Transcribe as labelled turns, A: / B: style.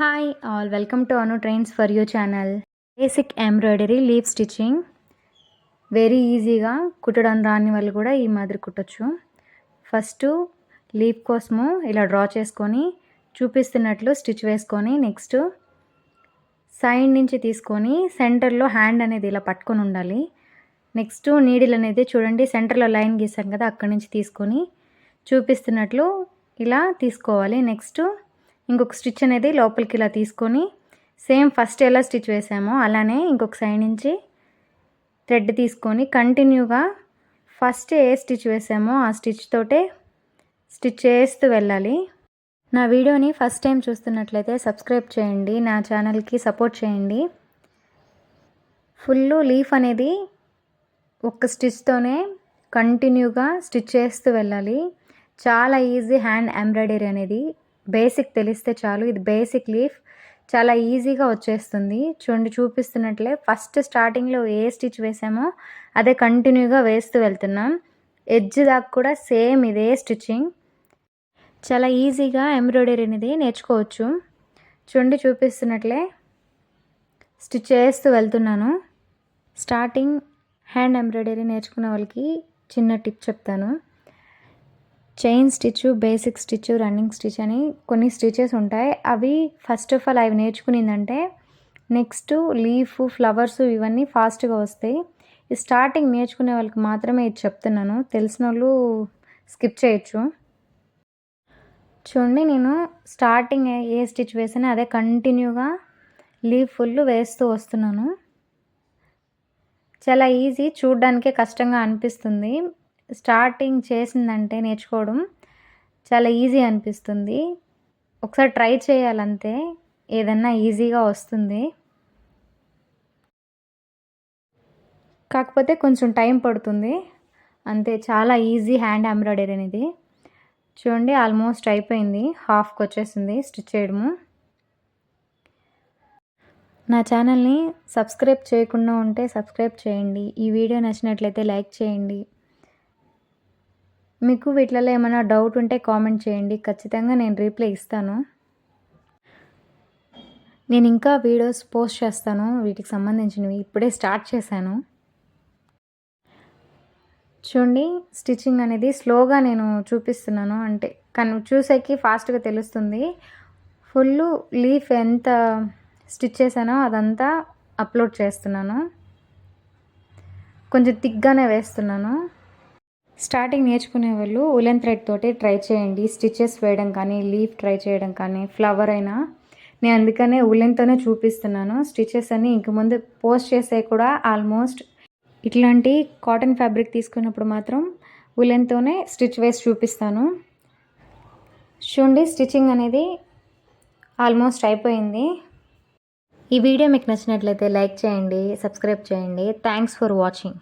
A: Hi all welcome to Anu trains for you channel basic embroidery leaf stitching very ఈజీగా కుట్టడం రాని వాళ్ళు కూడా ఈ మాదిరి కుట్టచ్చు. ఫస్ట్ లీవ్ కోసము ఇలా డ్రా చేసుకొని చూపిస్తున్నట్లు స్టిచ్ వేసుకొని నెక్స్ట్ సైడ్ నుంచి తీసుకొని సెంటర్లో హ్యాండ్ అనేది ఇలా పట్టుకొని ఉండాలి. నెక్స్ట్ నీడిల్ అనేది చూడండి సెంటర్లో లైన్ గీసాం కదా అక్కడి నుంచి తీసుకొని చూపిస్తున్నట్లు ఇలా తీసుకోవాలి. నెక్స్ట్ ఇంకొక స్టిచ్ అనేది లోపలికి ఇలా తీసుకొని సేమ్ ఫస్ట్ ఎలా స్టిచ్ వేసామో అలానే ఇంకొక సైడ్ నుంచి థ్రెడ్ తీసుకొని కంటిన్యూగా ఫస్ట్ ఏ స్టిచ్ వేసామో ఆ స్టిచ్ తోటే స్టిచ్ చేస్తూ వెళ్ళాలి. నా వీడియోని ఫస్ట్ టైం చూస్తున్నట్లయితే సబ్స్క్రైబ్ చేయండి నా ఛానల్కి సపోర్ట్ చేయండి. ఫుల్ లీఫ్ అనేది ఒక్క స్టిచ్తోనే కంటిన్యూగా స్టిచ్ చేస్తూ వెళ్ళాలి. చాలా ఈజీ హ్యాండ్ ఎంబ్రాయిడరీ అనేది. బేసిక్ తెలిస్తే చాలు. ఇది బేసిక్ లీఫ్. చాలా ఈజీగా వచ్చేస్తుంది. చూడండి చూపిస్తున్నట్లే ఫస్ట్ స్టార్టింగ్లో ఏ స్టిచ్ వేసామో అదే కంటిన్యూగా వేస్తూ వెళ్తున్నాం. ఎడ్జ్ దాకా కూడా సేమ్ ఇదే స్టిచ్చింగ్. చాలా ఈజీగా ఎంబ్రాయిడరీ అనేది నేర్చుకోవచ్చు. చూడండి చూపిస్తున్నట్లే స్టిచ్ చేస్తూ వెళ్తున్నాను. స్టార్టింగ్ హ్యాండ్ ఎంబ్రాయిడరీ నేర్చుకునే వాళ్ళకి చిన్న టిప్ చెప్తాను. Chain stitch basic stitch running stitch అని కొన్ని స్టిచెస్ ఉంటాయి. అవి ఫస్ట్ ఆఫ్ ఆల్ అవి నేర్చుకునిందంటే నెక్స్ట్ లీఫ్ ఫ్లవర్స్ ఇవన్నీ ఫాస్ట్గా వస్తాయి. స్టార్టింగ్ నేర్చుకునే వాళ్ళకి మాత్రమే ఇది చెప్తున్నాను. తెలిసిన వాళ్ళు స్కిప్ చేయొచ్చు. చూడండి నేను స్టార్టింగ్ ఏ స్టిచ్ వేసినా అదే కంటిన్యూగా లీవ్ ఫుల్ వేస్తూ వస్తున్నాను. చాలా ఈజీ చూడ్డానికే కష్టంగా అనిపిస్తుంది. స్టార్టింగ్ చేసిందంటే నేర్చుకోవడం చాలా ఈజీ అనిపిస్తుంది. ఒకసారి ట్రై చేయాలంతే ఏదన్నా ఈజీగా వస్తుంది. కాకపోతే కొంచెం టైం పడుతుంది. అంతే చాలా ఈజీ హ్యాండ్ ఎంబ్రాయిడరీ అనేది. చూడండి ఆల్మోస్ట్ అయిపోయింది. హాఫ్కి వచ్చేసింది స్టిచ్ చేయడము. నా ఛానల్ని సబ్స్క్రైబ్ చేయకుండా ఉంటే సబ్స్క్రైబ్ చేయండి. ఈ వీడియో నచ్చినట్లయితే లైక్ చేయండి. మీకు వీటిలలో ఏమైనా డౌట్ ఉంటే కామెంట్ చేయండి. ఖచ్చితంగా నేను రీప్లై ఇస్తాను. నేను ఇంకా వీడియోస్ పోస్ట్ చేస్తాను. వీటికి సంబంధించినవి ఇప్పుడే స్టార్ట్ చేశాను. చూడండి స్టిచ్చింగ్ అనేది స్లోగా నేను చూపిస్తున్నాను. అంటే కానీ చూసేకి ఫాస్ట్గా తెలుస్తుంది. ఫుల్ లీఫ్ ఎంత స్టిచ్ చేశానో అదంతా అప్లోడ్ చేస్తున్నాను. కొంచెం థిక్గానే వేస్తున్నాను. స్టార్టింగ్ నేర్చుకునే వాళ్ళు ఉలెన్ థ్రెడ్ తోటి ట్రై చేయండి. స్టిచెస్ వేయడం కానీ లీఫ్ ట్రై చేయడం కానీ ఫ్లవర్ అయినా. నేను అందుకనే ఉలెన్తోనే చూపిస్తున్నాను. స్టిచెస్ అన్ని ఇంక ముందు పోస్ట్ చేసే కూడా ఆల్మోస్ట్ ఇట్లాంటి కాటన్ ఫ్యాబ్రిక్ తీసుకున్నప్పుడు మాత్రం ఉలెన్తోనే స్టిచ్ వేసి చూపిస్తాను. చూడండి స్టిచ్చింగ్ అనేది ఆల్మోస్ట్ అయిపోయింది. ఈ వీడియో మీకు నచ్చినట్లయితే లైక్ చేయండి సబ్స్క్రైబ్ చేయండి. Thanks for watching.